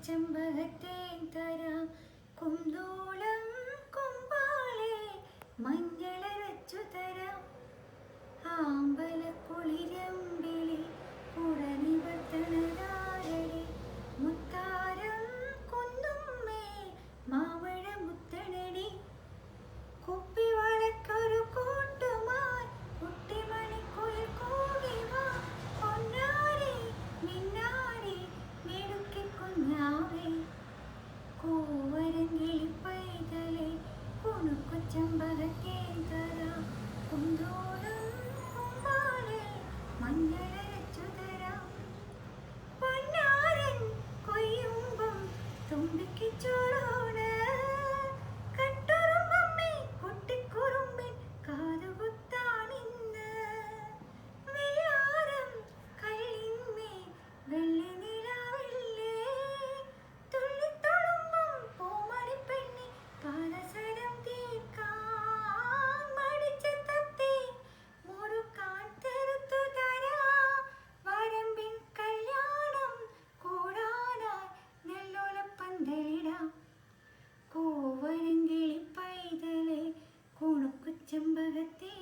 കുണുക്കുച്ചെമ്പകത്തേൻ തരാം. കുന്തോളം चंबह के गए உலகத்தே